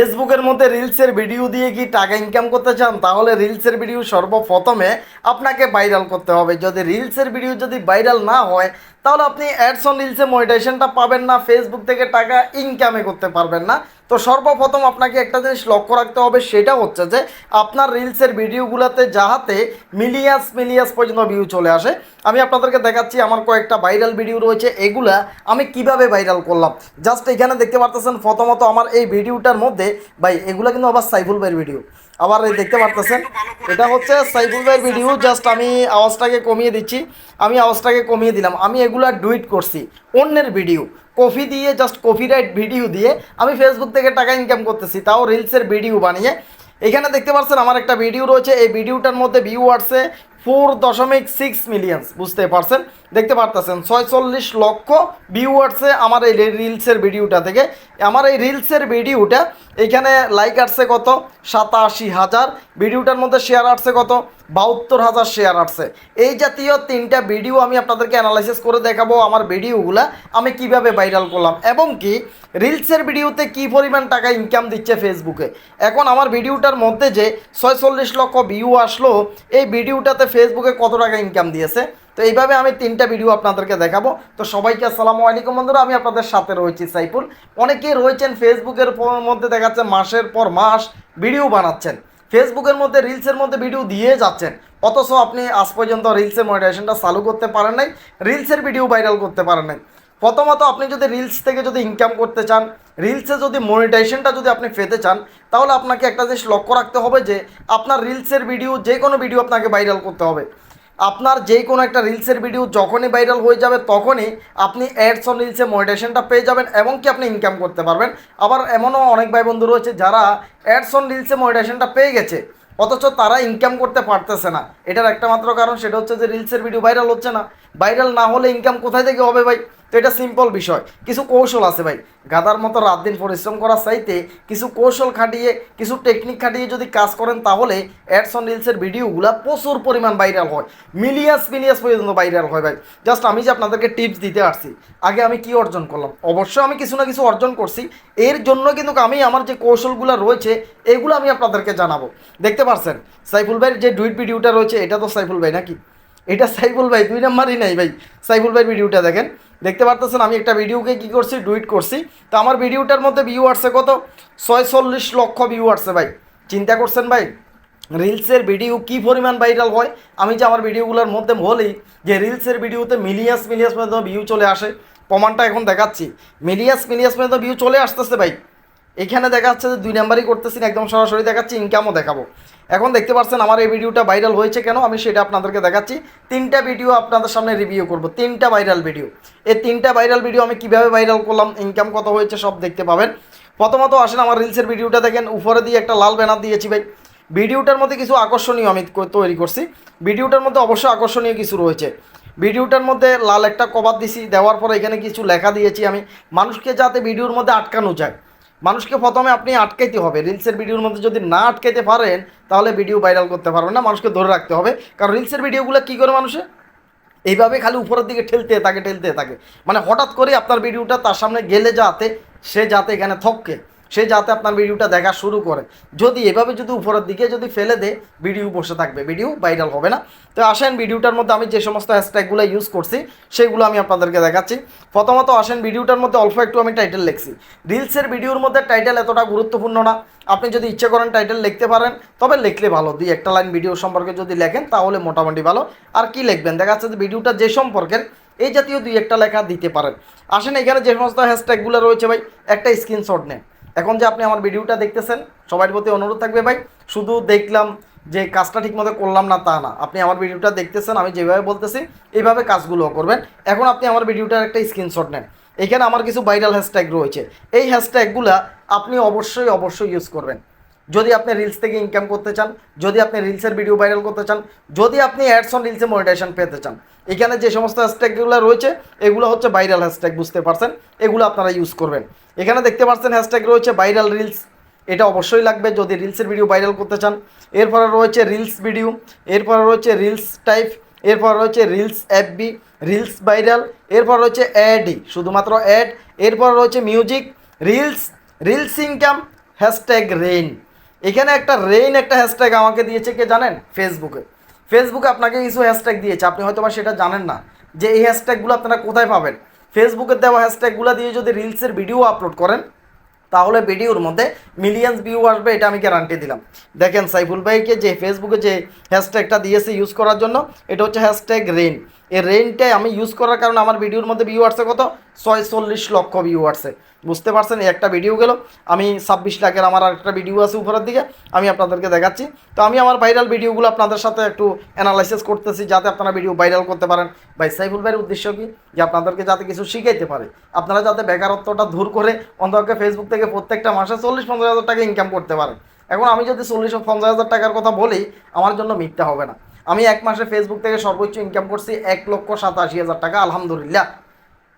ফেসবুকের মধ্যে রিলসের ভিডিও দিয়ে কি টাকা ইনকাম করতে চান? তাহলে রিলসের ভিডিও সর্বপ্রথমে আপনাকে ভাইরাল করতে হবে। যদি রিলসের ভিডিও যদি ভাইরাল না হয় তাহলে আপনি অ্যাডস অন রিলসে মনিটাইজেশনটা পাবেন না ফেসবুক থেকে টাকা ইনকামে করতে পারবেন না। তো সর্বপ্রথম আপনাকে একটা জিনিস লক্ষ্য রাখতে হবে, সেটা হচ্ছে যে আপনার রিলসের ভিডিওগুলোতে যাহাতে মিলিয়াস মিলিয়াস পর্যন্ত ভিউ চলে আসে। আমি আপনাদেরকে দেখাচ্ছি, আমার কয়েকটা ভাইরাল ভিডিও রয়েছে, এগুলা আমি কীভাবে ভাইরাল করলাম। জাস্ট এখানে দেখতে পারতেছেন, প্রথমত আমার এই ভিডিওটার মধ্যে, ভাই, এগুলো কিন্তু আবার সাইফুল ভাইয়ের ভিডিও আবার দেখতে পারতেছেন, এটা হচ্ছে সাইফুল ভাইয়ের ভিডিও জাস্ট আমি আওয়াজটাকে কমিয়ে দিচ্ছি। আমি আওয়াজটাকে কমিয়ে দিলাম। আমি এগুলা ডুইট করছি। অন্যের ভিডিও কফি দিয়ে জাস্ট কপিরাইট ভিডিও দিয়ে আমি ফেসবুক থেকে টাকা ইনকাম করতেছি, তাও রিলসের ভিডিও বানিয়ে। এখানে দেখতে পাচ্ছেন আমার একটা ভিডিও রয়েছে, এই ভিডিওটার মধ্যে ভিউ আসছে ফোর দশমিক সিক্স মিলিয়ন্স বুঝতে পারছেন? দেখতে পারতেছেন, ছয়চল্লিশ লক্ষ ভিউ আসছে আমার এই রিলসের ভিডিওটা থেকে। আমার এই রিলসের ভিডিওটা এখানে লাইক আসছে কত? সাতাশি হাজার। ভিডিওটার মধ্যে শেয়ার আসছে কত? বাহাত্তর হাজার শেয়ার আসছে। এই জাতীয় তিনটা ভিডিও আমি আপনাদেরকে অ্যানালাইসিস করে দেখাবো আমার ভিডিওগুলা আমি কীভাবে ভাইরাল করলাম। এবং কি রিলসের ভিডিওতে কি পরিমাণ টাকা ইনকাম দিচ্ছে ফেসবুকে এখন আমার ভিডিওটার মধ্যে যে ছয়চল্লিশ লক্ষ ভিউ আসলো, এই ভিডিওটাতে ফেসবুকে কত টাকা ইনকাম দিয়েছে? তো এইভাবে আমি তিনটা ভিডিও আপনাদেরকে দেখাবো। তো সবাইকে আসসালামু আলাইকুম বন্ধুরা, আমি আপনাদের সাথে রয়েছি সাইফুল। অনেকেই রয়েছেন ফেসবুকের মধ্যে দেখাচ্ছে মাসের পর মাস ভিডিও বানাচ্ছেন। ফেসবুকের মধ্যে রিলসের মধ্যে ভিডিও দিয়ে যাচ্ছেন। অথচ আপনি আজ পর্যন্ত রিলসের মনিটাইজেশনটা চালু করতে পারেন নাই রিলসের ভিডিও ভাইরাল করতে পারেন নাই। প্রথমত আপনি যদি রিলস থেকে যদি ইনকাম করতে চান রিলসে যদি মনিটাইজেশনটা যদি আপনি পেতে চান, তাহলে আপনাকে একটা জিনিস লক্ষ্য রাখতে হবে যে, আপনার রিলসের ভিডিও যে কোনো ভিডিও আপনাকে ভাইরাল করতে হবে। আপনার যে কোনো একটা রিলসের ভিডিও যখনই ভাইরাল হয়ে যাবে, তখনই আপনি অ্যাডস অন রিলসে মনিটেশনটা পেয়ে যাবেন এবং কি আপনি ইনকাম করতে পারবেন। আবার এমনও অনেক ভাই বন্ধু রয়েছে যারা অ্যাডস অন রিলসে মনিটেশনটা পেয়ে গেছে, অথচ তারা ইনকাম করতে পারতেছে না। এটার একটা মাত্র কারণ, সেটা হচ্ছে যে রিলসের ভিডিও ভাইরাল হচ্ছে না। ভাইরাল না হলে ইনকাম কোথায় থেকে হবে ভাই? তো এটা সিম্পল বিষয়। কিছু কৌশল আছে ভাই। গাদার মতো রাত দিন পরিশ্রম করার চাইতে কিছু কৌশল খাটিয়ে, কিছু টেকনিক খাটিয়ে যদি কাজ করেন তাহলে অ্যাডস অন রিলসের ভিডিওগুলো প্রচুর পরিমাণ ভাইরাল হয়। মিলিয়াস মিলিয়াস পর্যন্ত ভাইরাল হয় ভাই। জাস্ট আমি যে আপনাদেরকে টিপস দিতে আসছি, আগে আমি কি অর্জন করলাম? অবশ্যই আমি কিছু না কিছু অর্জন করছি। এর জন্য কিন্তু আমি আমার যে কৌশলগুলো রয়েছে, এগুলো আমি আপনাদেরকে জানাব। দেখতে পারছেন? সাইফুল ভাইয়ের যে ডুইট ভিডিওটা রয়েছে, এটা তো সাইফুল ভাই নাকি? এটা সাইফুল ভাই, দুই নাম্বারই নাই ভাই। সাইফুল ভাইয়ের ভিডিওটা দেখেন। দেখতে পারতেছেন আমি একটা ভিডিওকে কি করছি ডুইট করছি। তো আমার ভিডিওটার মধ্যে ভিউ আসছে কত? ছয়চল্লিশ লক্ষ ভিউ আসছে ভাই। চিন্তা করছেন ভাই, রিলসের ভিডিও কি পরিমাণ ভাইরাল হয়? আমি যে আমার ভিডিওগুলোর মধ্যে বলি যে রিলসের ভিডিওতে মিলিয়াস মিলিয়াস পর্যন্ত ভিউ চলে আসে। প্রমাণটা এখন দেখাচ্ছি। মিলিয়াস মিলিয়াস পর্যন্ত ভিউ চলে আসতেছে ভাই। এখানে দেখা যাচ্ছে যে দুই নাম্বারই করতেছি না, একদম সরাসরি দেখাচ্ছি ইনকামও দেখাবো। এখন দেখতে পাচ্ছেন আমার এই ভিডিওটা ভাইরাল হয়েছে কেন? আমি সেটা আপনাদেরকে দেখাচ্ছি। তিনটা ভিডিও আপনাদের সামনে রিভিউ করব তিনটা ভাইরাল ভিডিও এই তিনটা ভাইরাল ভিডিও আমি কীভাবে ভাইরাল করলাম ইনকাম কত হয়েছে সব দেখতে পাবেন। প্রথমত আসেন আমার রিলসের ভিডিওটা দেখেন উপরে দিয়ে একটা লাল ব্যানার দিয়েছি ভাই। ভিডিওটার মধ্যে কিছু আকর্ষণীয় আমি তৈরি করছি। ভিডিওটার মধ্যে অবশ্যই আকর্ষণীয় কিছু রয়েছে। ভিডিওটার মধ্যে লাল একটা কভার দিছি দেওয়ার পর এখানে কিছু লেখা দিয়েছি আমি। মানুষকে যাতে ভিডিওর মধ্যে আটকানো যায়। মানুষকে প্রথমে আপনি আটকাইতে হবে। রিলসের ভিডিওর মধ্যে যদি না আটকাইতে পারেন, তাহলে ভিডিও ভাইরাল করতে পারবেন না, মানুষকে ধরে রাখতে হবে। কারণ রিলসের ভিডিওগুলো কী করে মানুষে? এইভাবে খালি উপরের দিকে ঠেলতে থাকে ঠেলতে থাকে। মানে হঠাৎ করে আপনার ভিডিওটা তার সামনে গেলে যাতে, সে যাতে এখানে থককে সে যাতে আপনার ভিডিওটা দেখা শুরু করে। যদি এভাবে যদি উপরের দিকে যদি ফেলে দেয়, ভিডিও বসে থাকবে, ভিডিও ভাইরাল হবে না। তো আসেন, ভিডিওটার মধ্যে আমি যে সমস্ত হ্যাশট্যাগুলো ইউজ করছি, সেগুলো আমি আপনাদেরকে দেখাচ্ছি। প্রথমত আসেন, ভিডিওটার মধ্যে অল্প একটু আমি টাইটেল লিখছি। রিলসের ভিডিওর মধ্যে টাইটেল এতটা গুরুত্বপূর্ণ না। আপনি যদি ইচ্ছে করেন টাইটেল লিখতে পারেন, তবে লিখলে ভালো। দুই একটা লাইন ভিডিও সম্পর্কে যদি লেখেন, তাহলে মোটামুটি ভালো। আর কি লিখবেন? দেখা যাচ্ছে যে ভিডিওটা যে সম্পর্কের, এই জাতীয় দুই একটা লেখা দিতে পারেন। আসেন, এখানে যে সমস্ত হ্যাশট্যাগুলো রয়েছে ভাই, একটা স্ক্রিনশট নেন। এখন যে আপনি আমার ভিডিওটা দেখতেছেন সবার প্রতি অনুরোধ থাকবে ভাই, শুধু দেখলাম যে কাজটা ঠিকমতো করলাম না তা না। আপনি আমার ভিডিওটা দেখতেছেন, আমি যেভাবে বলতেছি, এইভাবে কাজগুলো করবেন। এখন আপনি আমার ভিডিওটার একটা স্ক্রিনশট নেন। এখানে আমার কিছু ভাইরাল হ্যাশট্যাগ রয়েছে। এই হ্যাশট্যাগুলো আপনি অবশ্যই অবশ্যই ইউজ করবেন। যদি আপনি রিলস থেকে ইনকাম করতে চান, যদি আপনি রিলসের ভিডিও ভাইরাল করতে চান, যদি আপনি অ্যাডস অন রিলসে মনিটাইজেশন পেতে চান, এখানে যে সমস্ত হ্যাশট্যাগুলো রয়েছে, এগুলো হচ্ছে ভাইরাল হ্যাশট্যাগ বুঝতে পারছেন? এগুলো আপনারা ইউজ করবেন। এখানে দেখতে পাচ্ছেন হ্যাশট্যাগ রয়েছে ভাইরাল রিলস এটা অবশ্যই লাগবে যদি রিলসের ভিডিও ভাইরাল করতে চান। এরপরে রয়েছে রিলস ভিডিও এরপরে রয়েছে রিলস টাইপ এরপর রয়েছে রিলস এফবি রিলস ভাইরাল এরপর রয়েছে অ্যাডই শুধুমাত্র অ্যাড এরপর রয়েছে music reels reels income hashtag rain এখানে একটা রেইন একটা হ্যাশট্যাগ আমাকে দিয়েছে কে জানেন? ফেসবুকে ফেসবুকে আপনাকে কিছু হ্যাশট্যাগ দিয়েছে। আপনি হয়তো বা সেটা জানেন না যে এই হ্যাশট্যাগুলো আপনারা কোথায় পাবেন? ফেসবুকে দেওয়া হ্যাশট্যাগুলো দিয়ে যদি রিলসের ভিডিও আপলোড করেন, তাহলে ভিডিওর মধ্যে মিলিয়ন্স ভিউ আসবে, এটা আমি গ্যারান্টি দিলাম। দেখেন সাইফুল ভাইকে যে ফেসবুকে যে হ্যাশট্যাগটা দিয়েছে ইউজ করার জন্য, এটা হচ্ছে হ্যাশট্যাগ রেন এই রেনটাই আমি ইউজ করার কারণে আমার ভিডিওর মধ্যে ভিউ আসছে কত? ছয়চল্লিশ লক্ষ ভিউ আসছে। বুঝতে পারছেন? একটা ভিডিও গেল। আমি ছাব্বিশ লাখের আমার আরেকটা ভিডিও আছে উপরের দিকে। আমি আপনাদেরকে দেখাচ্ছি। তো আমি আমার ভাইরাল ভিডিওগুলো আপনাদের সাথে একটু অ্যানালাইসিস করতেছি, যাতে আপনারা ভিডিও ভাইরাল করতে পারেন। ভাই, সাইফুল ভাইয়ের উদ্দেশ্য কি? যে আপনাদেরকে যাতে কিছু শিখাইতে পারে। আপনারা যাতে বেকারত্বটা দূর করে অন্তকে ফেসবুক থেকে প্রত্যেকটা মাসে চল্লিশ পঞ্চাশ হাজার টাকা ইনকাম করতে পারেন। এখন আমি যদি চল্লিশ পঞ্চাশ হাজার টাকার কথা বলি, আমার জন্য মিথ্যা হবে না। আমি এক মাসে ফেসবুক থেকে সর্বোচ্চ ইনকাম করছি এক লক্ষ সাতাশি হাজার টাকা, আলহামদুলিল্লাহ।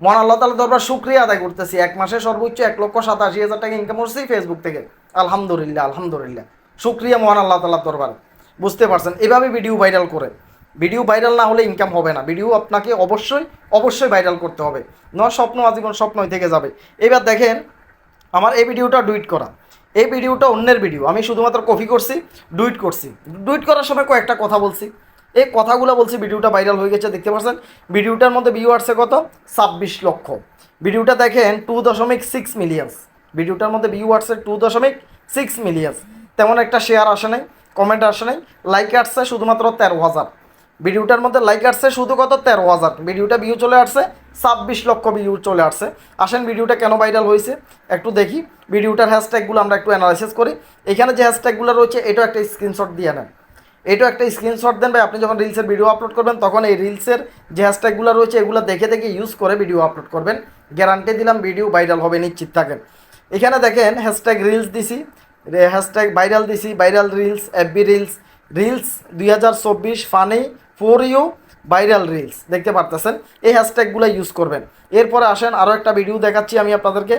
মহান আল্লাহ তালা দরবার শুক্রিয়া আদায় করতেছি। এক মাসে সর্বোচ্চ এক লক্ষ সাতাশি হাজার টাকা ইনকাম করছি ফেসবুক থেকে। আলহামদুলিল্লাহ আলহামদুলিল্লাহ। শুক্রিয়া মহান আল্লাহ তালার দরবার। বুঝতে পারছেন? এভাবে ভিডিও ভাইরাল করে। ভিডিও ভাইরাল না হলে ইনকাম হবে না। ভিডিও আপনাকে অবশ্যই অবশ্যই ভাইরাল করতে হবে। ন, স্বপ্ন আজীবন স্বপ্নই থেকে যাবে। এবার দেখেন, আমার এই ভিডিওটা ডুইট করা। এই ভিডিওটা অন্যের ভিডিও আমি শুধুমাত্র কপি করছি ডুইট করছি। ডুইট করার সময় কয়েকটা কথা বলছি। এই কথাগুলো বলছি, ভিডিওটা ভাইরাল হয়ে গেছে, দেখতে পাচ্ছেন ভিডিওটার মধ্যে ভিউ আসছে কত? ছাব্বিশ লক্ষ। ভিডিওটা দেখেন টু দশমিক সিক্স মিলিয়ন্স ভিডিওটার মধ্যে ভিউ আসছে টু দশমিক সিক্স মিলিয়ন্স তেমন একটা শেয়ার আসে নাই কমেন্ট আসে নাই লাইক আসছে শুধুমাত্র তেরো হাজার। ভিডিওটার মধ্যে লাইক আসছে শুধু কত? তেরো হাজার। ভিডিওটা ভিউ চলে আসছে, ছাব্বিশ লক্ষ ভিউ চলে আসছে। আসেন, ভিডিওটা কেন ভাইরাল হয়েছে? একটু দেখি। ভিডিওটার হ্যাশট্যাগুলো আমরা একটু অ্যানালাইসিস করি। এখানে যে হ্যাশট্যাগুলো রয়েছে, এটাও একটা স্ক্রিনশট দিয়ে নেন। এটাও একটা স্ক্রিনশট দেন ভাই, আপনি যখন রিলসের ভিডিও আপলোড করবেন, তখন এই রিলসের যে হ্যাশট্যাগুলো রয়েছে, এগুলো দেখে দেখে ইউজ করে ভিডিও আপলোড করবেন। গ্যারান্টি দিলাম ভিডিও ভাইরাল হবে, নিশ্চিত থাকেন। এখানে দেখেন হ্যাশট্যাগ রিলস দিছি হ্যাশট্যাগ ভাইরাল দিছি viral reels FB reels reels দুই হাজার চব্বিশ funny for you viral reels দেখতে পারতেছেন? এই হ্যাশট্যাগুলো ইউজ করবেন। এরপরে আসেন আরও একটা ভিডিও দেখাচ্ছি আমি আপনাদেরকে।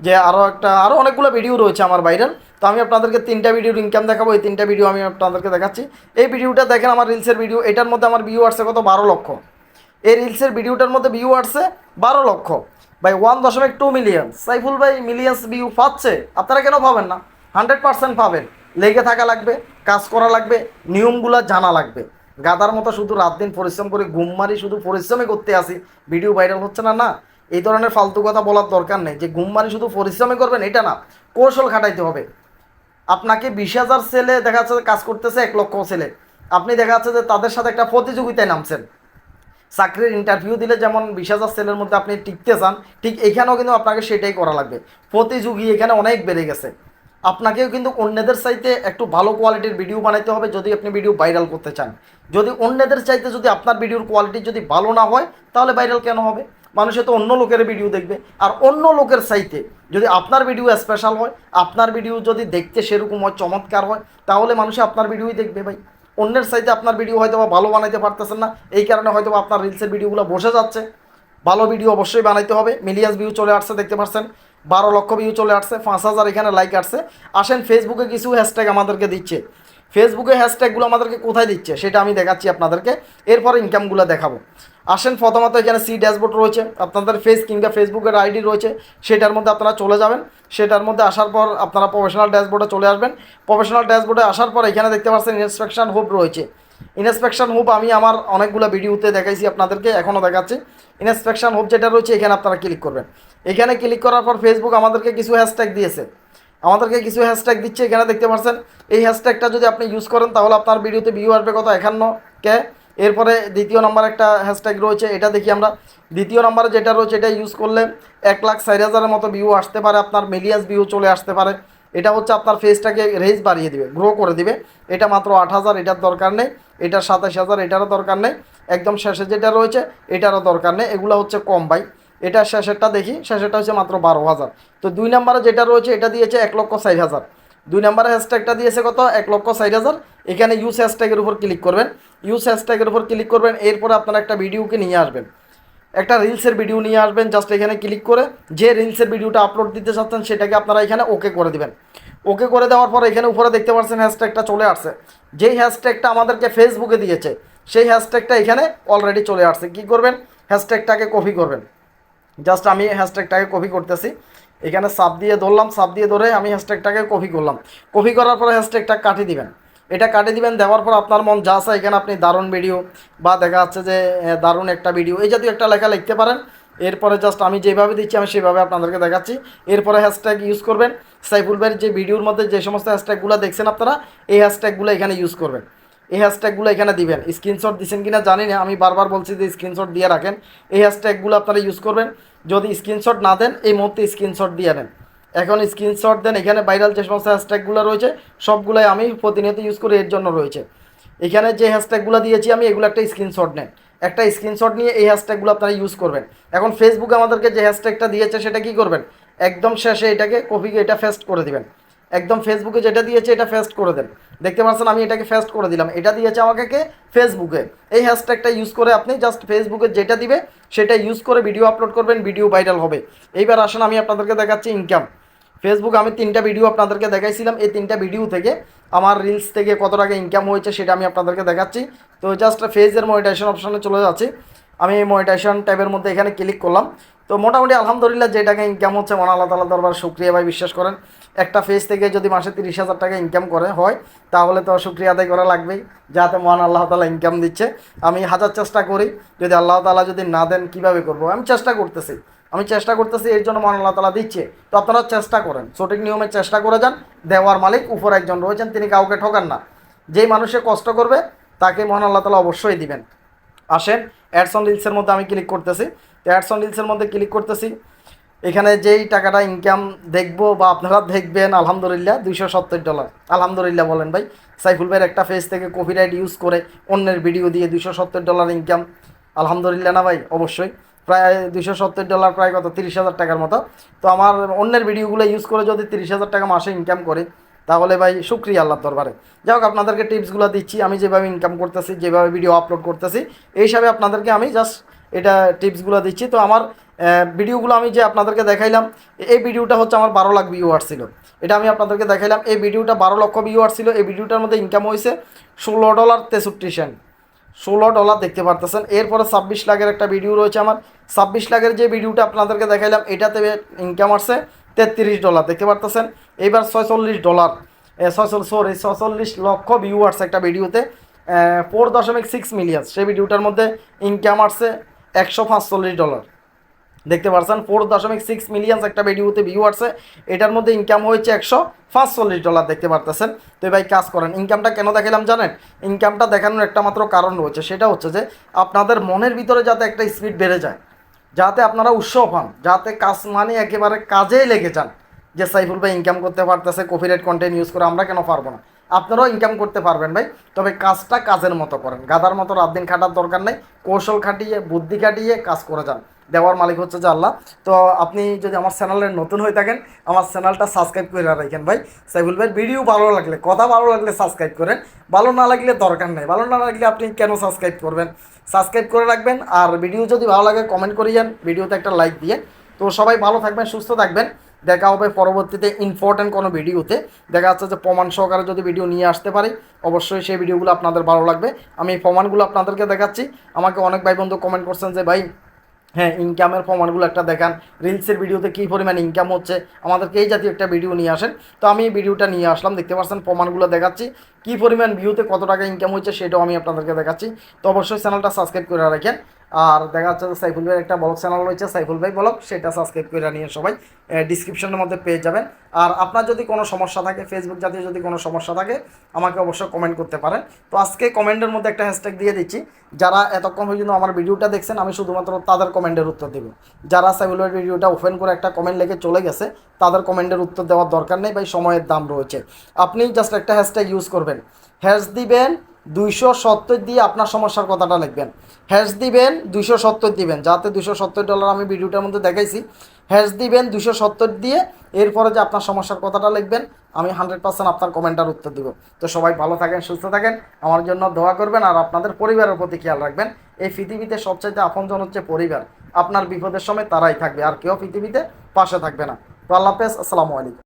যে আরও একটা আরও অনেকগুলো ভিডিও রয়েছে আমার ভাইরাল তো আমি আপনাদেরকে তিনটা ভিডিওর ইনকাম দেখাবো, এই তিনটা ভিডিও আমি আপনাদেরকে দেখাচ্ছি। এই ভিডিওটা দেখেন আমার রিলসের ভিডিও এটার মধ্যে আমার ভিউ আসছে কত? বারো লক্ষ। এই রিলসের ভিডিওটার মধ্যে ভিউ আসছে বারো লক্ষ। ভাই ওয়ান দশমিক টু মিলিয়ন সাইফুল ভাই মিলিয়ন্স ভিউ পাচ্ছে। আপনারা কেন পাবেন না? হান্ড্রেড পার্সেন্ট পাবেন। লেগে থাকা লাগবে, কাজ করা লাগবে, নিয়মগুলো জানা লাগবে। গাদার মতো শুধু রাত দিন পরিশ্রম করে, ঘুম মারি শুধু পরিশ্রমই করতে আসি। ভিডিও ভাইরাল হচ্ছে না না। এই ধরনের ফালতু কথা বলার দরকার নেই। যে ঘুম মানে শুধু পরিশ্রমই করবেন, এটা না। কৌশল খাটাইতে হবে। আপনাকে বিশ হাজার ছেলে দেখা যাচ্ছে কাজ করতেছে, এক লক্ষ ছেলে। আপনি দেখা যাচ্ছে যে তাদের সাথে একটা প্রতিযোগিতায় নামছেন। চাকরির ইন্টারভিউ দিলে যেমন বিশ হাজার সেলের মধ্যে আপনি টিকতে চান, ঠিক এখানেও কিন্তু আপনাকে সেটাই করা লাগবে। প্রতিযোগী এখানে অনেক বেড়ে গেছে। আপনাকেও কিন্তু অন্যদের চাইতে একটু ভালো কোয়ালিটির ভিডিও বানাইতে হবে যদি আপনি ভিডিও ভাইরাল করতে চান। যদি অন্যদের চাইতে যদি আপনার ভিডিওর কোয়ালিটি যদি ভালো না হয়, তাহলে ভাইরাল কেন হবে? মানুষে তো অন্য লোকের ভিডিও দেখবে। আর অন্য লোকের চাইতে যদি আপনার ভিডিও স্পেশাল হয়, আপনার ভিডিও যদি দেখতে সেরকম হয়, চমৎকার হয়, তাহলে মানুষে আপনার ভিডিওই দেখবে ভাই। অন্যের সাইতে আপনার ভিডিও হয়তো বা ভালো বানাইতে পারতেছেন না, এই কারণে হয়তো আপনার রিলসের ভিডিওগুলো বসে যাচ্ছে। ভালো ভিডিও অবশ্যই বানাইতে হবে। মিলিয়াস ভিউ চলে আসছে, দেখতে পাচ্ছেন বারো লক্ষ ভিউ চলে আসছে, পাঁচ হাজার এখানে লাইক আসছে। আসেন ফেসবুকে কিছু হ্যাশট্যাগ আমাদেরকে দিচ্ছে। ফেসবুকে হ্যাশট্যাগুলো আমাদেরকে কোথায় দিচ্ছে, সেটা আমি দেখাচ্ছি আপনাদেরকে। এরপর ইনকামগুলো দেখাবো। আসেন প্রথমত এখানে সি ড্যাশবোর্ড রয়েছে, আপনাদের ফেস কিংবা ফেসবুকের আইডি রয়েছে, সেটার মধ্যে আপনারা চলে যাবেন। সেটার মধ্যে আসার পর আপনারা প্রফেশনাল ড্যাশবোর্ডে চলে আসবেন। প্রফেশনাল ড্যাশবোর্ডে আসার পর এখানে দেখতে পাচ্ছেন ইন্সপেকশন হুব রয়েছে। ইন্সপেকশন হুব আমি আমার অনেকগুলো ভিডিওতে দেখাইছি আপনাদেরকে এখনও দেখাচ্ছি। ইন্সপেকশন হুব যেটা রয়েছে, এখানে আপনারা ক্লিক করবেন। এখানে ক্লিক করার পর ফেসবুক আমাদেরকে কিছু হ্যাশট্যাগ দিয়েছে। আমাদেরকে কিছু হ্যাশট্যাগ দিচ্ছে এখানে, দেখতে পাচ্ছেন এই হ্যাশট্যাগটা যদি আপনি ইউজ করেন, তাহলে আপনার ভিডিওতে ভিউ আসবে কত? একান্ন, কে? এরপরে দ্বিতীয় নম্বর একটা হ্যাশট্যাগ রয়েছে, এটা দেখি আমরা। দ্বিতীয় নম্বরে যেটা রয়েছে, এটা ইউজ করলে এক লাখ ষাট হাজারের মতো ভিউ আসতে পারে, আপনার মিলিয়ান্স ভিউ চলে আসতে পারে। এটা হচ্ছে আপনার ফেসটাকে রেজ বাড়িয়ে দিবে গ্রো করে দিবে। এটা মাত্র আট হাজার, এটার দরকার নেই। এটার সাতাশ হাজার, এটারও দরকার নেই। একদম শেষে যেটা রয়েছে, এটারও দরকার নেই। এগুলো হচ্ছে কম বাই এটা শেষেরটা দেখি, শেষেরটা হচ্ছে মাত্র বারো হাজার। তো দুই নম্বরে যেটা রয়েছে, এটা দিয়েছে এক লক্ষ ষাট হাজার। দুই নম্বরে হ্যাশট্যাগটা দিয়েছে কত? এক লক্ষ ষাট হাজার। এখানে ইউজ হ্যাশট্যাগের উপর ক্লিক করবেন। ইউজ হ্যাশট্যাগের উপর ক্লিক করবেন, এরপরে আপনারা একটা ভিডিওকে নিয়ে আসবেন। একটা রিলসের ভিডিও নিয়ে আসবেন জাস্ট এখানে ক্লিক করে যে রিলসের ভিডিওটা আপলোড দিতে চাচ্ছেন, সেটাকে আপনারা এখানে ওকে করে দেবেন। ওকে করে দেওয়ার পর এখানে উপরে দেখতে পাচ্ছেন হ্যাশট্যাগটা চলে আসছে। যেই হ্যাশট্যাগটা আমাদেরকে ফেসবুকে দিয়েছে, সেই হ্যাশট্যাগটা এখানে অলরেডি চলে আসছে। কি করবেন? হ্যাশট্যাগটাকে কপি করবেন। জাস্ট আমি হ্যাশট্যাগটাকে কপি করতেছি। এখানে সাপ দিয়ে ধরলাম সাপ দিয়ে ধরে আমি হ্যাশট্যাগটাকে কপি করলাম। কপি করার পরে হ্যাশট্যাগটা কাটিয়ে দিবেন। এটা কাটিয়ে দিবেন, দেওয়ার পর আপনার মন যা চায় এখানে আপনি দারুণ ভিডিও বা দেখা যাচ্ছে যে দারুণ একটা ভিডিও এই জাতীয় একটা লেখা লিখতে পারেন। এরপরে জাস্ট আমি যেভাবে দিচ্ছি আমি সেভাবে আপনাদেরকে দেখাচ্ছি। এরপরে হ্যাশট্যাগ ইউজ করবেন। সাইফুল ভাইয়ের যে ভিডিওর মধ্যে যে সমস্ত হ্যাশট্যাগুলো দেখছেন আপনারা, এই হ্যাশট্যাগুলো এখানে ইউজ করবেন। এই হ্যাশট্যাগুলো এখানে দিবেন। স্ক্রিনশট দিচ্ছেন কি না জানি না, আমি বারবার বলছি যে স্ক্রিনশট দিয়ে রাখেন। এই হ্যাশট্যাগুলো আপনারা ইউজ করবেন। যদি স্ক্রিনশট না দেন, এই মুহূর্তে স্ক্রিনশট দিয়ে নেন। এখন স্ক্রিনশট দেন, এখানে ভাইরাল যে সমস্ত হ্যাশট্যাগুলো রয়েছে, সবগুলোই আমি প্রতিনিয়ত ইউজ করি, এর জন্য রয়েছে। এখানে যে হ্যাশট্যাগুলো দিয়েছি আমি, এগুলো একটা স্ক্রিনশট নেন। একটা স্ক্রিনশট নিয়ে এই হ্যাশট্যাগুলো আপনারা ইউজ করবেন। এখন ফেসবুকে আমাদেরকে যে হ্যাশট্যাগটা দিয়েছে, সেটা কি করবেন? একদম শেষে এটাকে কপিকে এটা ফেস্ট করে দিবেন। একদম ফেসবুকে যেটা দিয়েছে এটা ফেস্ট করে দেন। দেখতে পাচ্ছেন আমি এটাকে ফেস্ট করে দিলাম। এটা দিয়েছে আমাকে কে? ফেসবুকে এই হ্যাশট্যাগটা ইউজ করে আপনি জাস্ট ফেসবুকে যেটা দিবে, সেটা ইউজ করে ভিডিও আপলোড করবেন ভিডিও ভাইরাল হবে। এইবার আসেন, আমি আপনাদেরকে দেখাচ্ছি ইনকাম ফেসবুক আমি তিনটা ভিডিও আপনাদেরকে দেখাইছিলাম। এই তিনটা ভিডিও থেকে আমার রিলস থেকে কত টাকা ইনকাম হয়েছে সেটা আমি আপনাদেরকে দেখাচ্ছি। তো জাস্ট ফেজের মনিটাইজেশন অপশানে চলে যাচ্ছি। আমি এই মনিটাইজেশন ট্যাবের মধ্যে এখানে ক্লিক করলাম। তো মোটামুটি আলহামদুলিল্লাহ যে টাকা ইনকাম হচ্ছে মন আল্লাহ তালা দরবার শুক্রিয়া ভাই বিশ্বাস করেন। একটা ফেজ থেকে যদি মাসে তিরিশ হাজার টাকা ইনকাম করে, হয়, তাহলে তো শুক্রিয়া আদায় করা লাগবেই, যাতে মহান আল্লাহ তালা ইনকাম দিচ্ছে। আমি হাজার চেষ্টা করি, যদি আল্লাহ তালা যদি না দেন, কীভাবে করব? আমি চেষ্টা করতেছি। আমি চেষ্টা করতেছি, এর জন্য মহান আল্লাহ তালা দিচ্ছে। তো আপনারা চেষ্টা করেন, সঠিক নিয়মে চেষ্টা করে যান। দেওয়ার মালিক, উপর একজন রয়েছেন, তিনি কাউকে ঠকান না। যেই মানুষে কষ্ট করবে, তাকে মহান আল্লাহ তালা অবশ্যই দিবেন। আসেন অ্যাডস অন রিলসের মধ্যে আমি ক্লিক করতেছি। তো অ্যাডস অন রিলসের মধ্যে ক্লিক করতেছি। এখানে যেই টাকাটা ইনকাম দেখব বা আপনারা দেখবেন, আলহামদুলিল্লাহ, দুইশো সত্তর ডলার আলহামদুলিল্লাহ বলেন ভাই, সাইফুল ভাইয়ের একটা ফেজ থেকে কপিরাইট ইউজ করে অন্যের ভিডিও দিয়ে দুইশো সত্তর ডলার ইনকাম আলহামদুলিল্লাহ না ভাই? অবশ্যই। প্রায় দুইশো সত্তর ডলার প্রায় কত? তিরিশ হাজার টাকার মতো। তো আমার অন্যের ভিডিওগুলো ইউজ করে যদি তিরিশ হাজার টাকা মাসে ইনকাম করি তাহলে ভাই শুক্রিয়া আল্লাহ দরবারে। যাই হোক, আপনাদেরকে টিপসগুলো দিচ্ছি। আমি যেভাবে ইনকাম করতেছি, যেভাবে ভিডিও আপলোড করতেছি, এই হিসাবে আপনাদেরকে আমি জাস্ট এটা টিপসগুলো দিচ্ছি। তো আমার ভিডিওগুলো আমি যে আপনাদেরকে দেখাইলাম, এই ভিডিওটা হচ্ছে আমার বারো লাখ ভিউয়ার ছিল। এটা আমি আপনাদেরকে দেখাইলাম, এই ভিডিওটা বারো লক্ষ ভিউয়ার ছিল। এই ভিডিওটার মধ্যে ইনকাম হয়েছে ষোলো ডলার তেষট্টি সেন্ট। ষোলো ডলার দেখতে পারতেছেন। এরপরে ছাব্বিশ লাখের একটা ভিডিও রয়েছে আমার। ছাব্বিশ লাখের যে ভিডিওটা আপনাদেরকে দেখাইলাম, এটাতে ইনকাম আসছে তেত্রিশ ডলার, দেখতে পারতেছেন? এইবার ছয়চল্লিশ ডলার। সরি ছয়চল্লিশ লক্ষ ভিউয়ার্স একটা ভিডিওতে ফোর দশমিক সিক্স মিলিয়ন সেই ভিডিওটার মধ্যে ইনকাম আসছে একশো পাঁচচল্লিশ ডলার। দেখতে পাচ্ছেন ফোর দশমিক সিক্স মিলিয়ন্স একটা ভিডিওতে ভিউ আসছে। এটার মধ্যে ইনকাম হয়েছে একশো পাঁচচল্লিশ ডলার, দেখতে পারতেছেন? তো ভাই, কাজ করেন। ইনকামটা কেন দেখালাম জানেন? ইনকামটা দেখানোর একটা মাত্র কারণ রয়েছে। সেটা হচ্ছে যে, আপনাদের মনের ভিতরে যাতে একটা স্পিড বেড়ে যায়। যাতে আপনারা উৎসাহ পান যাতে কাজ মানে একেবারে কাজেই লেগে যান। যে সাইফুল ভাই ইনকাম করতে পারতেছে কপিরাইট কন্টেন্ট ইউজ করে আমরা কেন পারব না? আপনারাও ইনকাম করতে পারবেন ভাই, তবে কাজটা কাজের মতো করেন। গাদার মতো রাত দিন খাটার দরকার নেই, কৌশল খাটিয়ে, বুদ্ধি খাটিয়ে কাজ করে যান। দেওয়ার মালিক হচ্ছে যে আল্লাহ। তো আপনি যদি আমার চ্যানেলের নতুন হয়ে থাকেন, আমার চ্যানেলটা সাবস্ক্রাইব করে রাখেন ভাই। সাইফুল ভাই ভিডিও ভালো লাগলে, কথা ভালো লাগলে সাবস্ক্রাইব করেন। ভালো না লাগলে দরকার নেই। ভালো না লাগলে আপনি কেন সাবস্ক্রাইব করবেন? সাবস্ক্রাইব করে রাখবেন। আর ভিডিও যদি ভালো লাগে কমেন্ট করে যান। ভিডিওতে একটা লাইক দিয়ে। তো সবাই ভালো থাকবেন, সুস্থ থাকবেন। দেখা হবে পরবর্তীতে ইম্পর্ট্যান্ট কোনো ভিডিওতে। দেখা যাচ্ছে যে প্রমাণ সহকারে যদি ভিডিও নিয়ে আসতে পারি, অবশ্যই সেই ভিডিওগুলো আপনাদের ভালো লাগবে। আমি এই প্রমাণগুলো আপনাদেরকে দেখাচ্ছি। আমাকে অনেক ভাই বন্ধু কমেন্ট করছেন যে, ভাই হ্যাঁ ইনকামের প্রমাণগুলো একটা দেখান। রিলসের ভিডিওতে কী পরিমাণ ইনকাম হচ্ছে? আমাদেরকে এই জাতীয় একটা ভিডিও নিয়ে আসেন। তো আমি এই ভিডিওটা নিয়ে আসলাম, দেখতে পাচ্ছেন, প্রমাণগুলো দেখাচ্ছি। কী পরিমাণ ভিউতে কত টাকা ইনকাম হচ্ছে সেটাও আমি আপনাদেরকে দেখাচ্ছি। তো অবশ্যই চ্যানেলটা সাবস্ক্রাইব করে রাখেন। আর দেখা যাচ্ছে সাইফুল ভাইয়ের একটা ব্লগ চ্যানেল রয়েছে, সাইফুল ভাই ব্লগ, সেটা সাবস্ক্রাইব করে নিয়ে সবাই ডিসক্রিপশনের মধ্যে পেয়ে যাবেন। আর আপনার যদি কোনো সমস্যা থাকে ফেসবুক জাতীয় যদি কোনো সমস্যা থাকে, আমাকে অবশ্যই কমেন্ট করতে পারেন। তো আজকে কমেন্টের মধ্যে একটা হ্যাশট্যাগ দিয়ে দিচ্ছি। যারা এতক্ষণ পর্যন্ত আমার ভিডিওটা দেখছেন, আমি শুধুমাত্র তাদের কমেন্টের উত্তর দেবো। যারা সাইফুল ভাইয়ের ভিডিওটা ওপেন করে একটা কমেন্ট লিখে চলে গেছে, তাদের কমেন্টের উত্তর দেওয়ার দরকার নেই ভাই, সময়ের দাম রয়েছে। আপনি জাস্ট একটা হ্যাশট্যাগ ইউজ করবেন। হ্যাশ দিবেন দুইশো সত্তর দিয়ে আপনার সমস্যার কথাটা লিখবেন। হ্যাশ দিবেন, দুইশো সত্তর দিবেন। যাতে দুশো সত্তর ডলার আমি ভিডিওটার মধ্যে দেখাইছি। হ্যাশ দিবেন দুশো সত্তর দিয়ে এরপরে যে আপনার সমস্যার কথাটা লিখবেন, আমি হান্ড্রেড পার্সেন্ট আপনার কমেন্টার উত্তর দিব। তো সবাই ভালো থাকেন, সুস্থ থাকেন। আমার জন্য দোয়া করবেন আর আপনাদের পরিবারের প্রতি খেয়াল রাখবেন। এই পৃথিবীতে সবচাইতে আপনজন হচ্ছে পরিবার। আপনার বিপদের সময় তারাই থাকবে, আর কেউ পৃথিবীতে পাশে থাকবে না। তো আল্লাহ হাফেজ, আসসালামু আলাইকুম।